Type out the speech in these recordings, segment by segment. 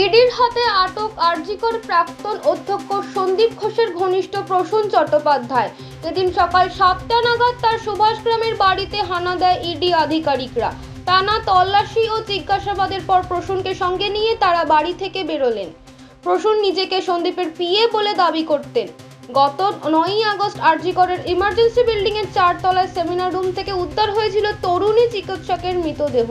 ইডির হাতে আটক আরজিকর প্রাক্তন অধ্যক্ষ সন্দীপ ঘোষের ঘনিষ্ঠ প্রসূন চট্টোপাধ্যায়। এদিন সকাল সাতটা নাগাদ তার সুভাষগ্রামের বাড়িতে হানা দেয় ইডি আধিকারিকরা। টানা তল্লাশি ও জিজ্ঞাসাবাদের পর প্রসূনকে সঙ্গে নিয়ে তারা বাড়ি থেকে বেরোলেন। প্রসূন নিজেকে সন্দীপের পিএ বলে দাবি করতেন। গত নয়ই আগস্ট আরজিকরের ইমার্জেন্সি বিল্ডিংয়ের চারতলায় সেমিনার রুম থেকে উদ্ধার হয়েছিল তরুণী চিকিৎসকের মৃতদেহ।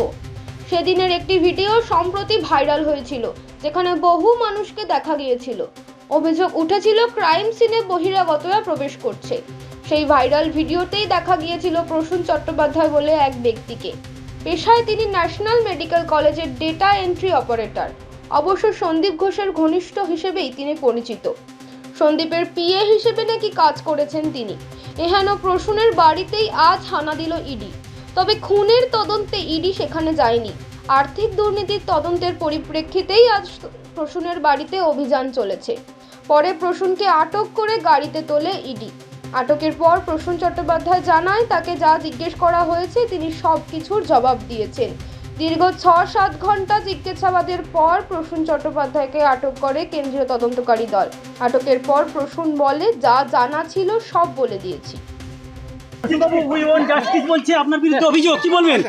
সেদিনের একটি ভিডিও সম্প্রতি ভাইরাল হয়েছিল। যেখানে বহু মানুষকে দেখা গিয়েছিল। অভিযোগ উঠেছিল, ক্রাইম সিনে বহিরাগতরা প্রবেশ করছে। সেই ভাইরাল ভিডিওতেই দেখা গিয়েছিল প্রসূন চট্টোপাধ্যায় বলে এক ব্যক্তিকে। পেশায় তিনি ন্যাশনাল মেডিকেল কলেজের ডেটা এন্ট্রি অপারেটর। অবশ্য সন্দীপ ঘোষের ঘনিষ্ঠ হিসেবেই তিনি পরিচিত। সন্দীপের পিএ হিসেবে নাকি কাজ করেছেন তিনি। এহেন প্রসূনের বাড়িতেই আজ হানা দিল ইডি। তবে খুনের তদন্তে ইডি সেখানে যায়নি। আর্থিক দুর্নীতির তদন্তের পরিপ্রেক্ষিতেই আজ প্রসূনের বাড়িতে অভিযান চলেছে। পরে প্রসূনকে আটক করে গাড়িতে তোলে ইডি। আটকের পর প্রসূন চট্টোপাধ্যায় জানায়, তাকে যা জিজ্ঞেস করা হয়েছে তিনি সব কিছুর জবাব দিয়েছেন। দীর্ঘ ছ সাত ঘণ্টা জিজ্ঞাসাবাদের পর প্রসূন চট্টোপাধ্যায়কে আটক করে কেন্দ্রীয় তদন্তকারী দল। আটকের পর প্রসূন বলে, যা জানা ছিল সব বলে দিয়েছি। বাবু উই ওয়ান্ট জাস্টিস বলছে আপনার বিরুদ্ধে অভিযোগ কি বলবেন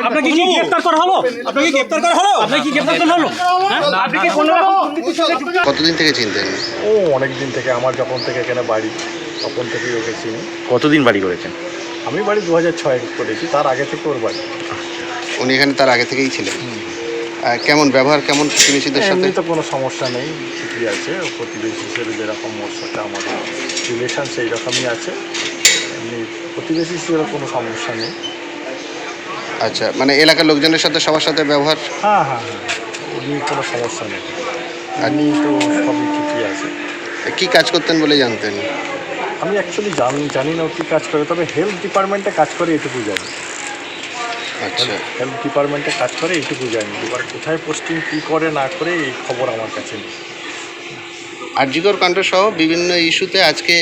আপনাকে কি গ্রেফতার করা হলো আপনাকে গ্রেফতার করা হলো আপনাকে কি গ্রেফতার করা হলো হ্যাঁ? আপনি কি কোনো রকম দুর্নীতির সঙ্গে যুক্ত? কতদিন থেকে চিনতেন ও অনেক দিন থেকে আমার যখন থেকে এখানে বাড়ি তখন থেকেই ওকে চিনি কতদিন বাড়ি করেছেন আমি বাড়ি দু হাজার ছয় করেছি তার আগে থেকে ওর বাড়ি উনি এখানে তার আগে থেকেই ছিলেন কেমন ব্যবহার কেমন প্রতিবেশীদের সাথে তো কোনো সমস্যা নেই ঠিকই আছে ও প্রতিবেশী হিসেবে যেরকম ওর সাথে আমাদের রিলেশন সেই রকমই আছে। এমনি প্রতিবেশী হিসেবে কোনো সমস্যা নেই। আচ্ছা মানে এলাকার লোকজনের সাথে সবার সাথে ব্যবহার? হ্যাঁ হ্যাঁ হ্যাঁ। এমনি কোনো সমস্যা নেই। এমনি তো সবই ঠিকই আছে। কি কাজ করতেন বলে জানতেন? আমি অ্যাকচুয়ালি জানি জানি না ও কী কাজ করে তবে হেলথ ডিপার্টমেন্টে কাজ করে এটুকু জানি। আচ্ছা। হেলথ ডিপার্টমেন্টে কাজ করে এইটুকু জানি। এবার কোথায় পোস্টিং কী করে না করে এই খবর আমার কাছে নেই। আরজিকর কাণ্ড সহ বিভিন্ন ইস্যুতে আজকে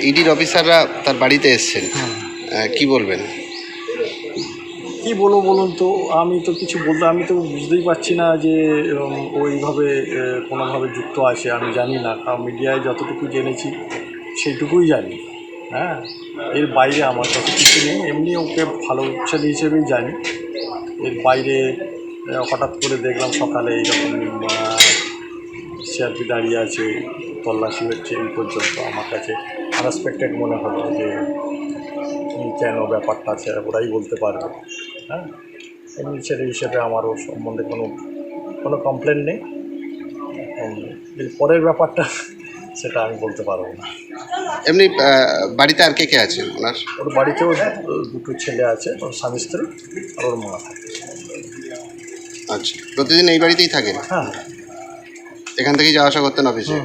ইডির অফিসাররা তার বাড়িতে এসছেন। আহ, কি বলবেন? কী বলব বলুন তো? আমি তো কিছু বলতে আমি তো বুঝতেই পারছি না যে উম, ও এইভাবে এ, কোনোভাবে যুক্ত আছে আমি জানি না। কারণ মিডিয়ায় যতটুকু জেনেছি সেইটুকুই জানি। হ্যাঁ? এর বাইরে আমার কাছে কিছু নেই। এমনি ওকে ভালো ছেলে হিসেবেই জানি। এর বাইরে হঠাৎ করে দেখলাম সকালে এইরকম সিআরপি দাঁড়িয়ে আছে তল্লাশি হচ্ছে এই পর্যন্ত আমার কাছে। আনএক্সপেক্টেড মনে হলো যে কেন ব্যাপারটা আছে ওরাই বলতে পারবে। হ্যাঁ? এমনি ছেলে হিসেবে আমারও সম্বন্ধে কোনো কোনো কমপ্লেন নেই। পরের ব্যাপারটা সেটা আমি বলতে পারব না। এমনি বাড়িতে আর কে কে আছে ওনার? ওর বাড়িতেও দুটো ছেলে আছে ওর স্বামী স্ত্রী আর ওর মা থাকে। আচ্ছা প্রতিদিন এই বাড়িতেই থাকে হ্যাঁ। এখান থেকেই যাওয়া আসা করতেন অফিসে।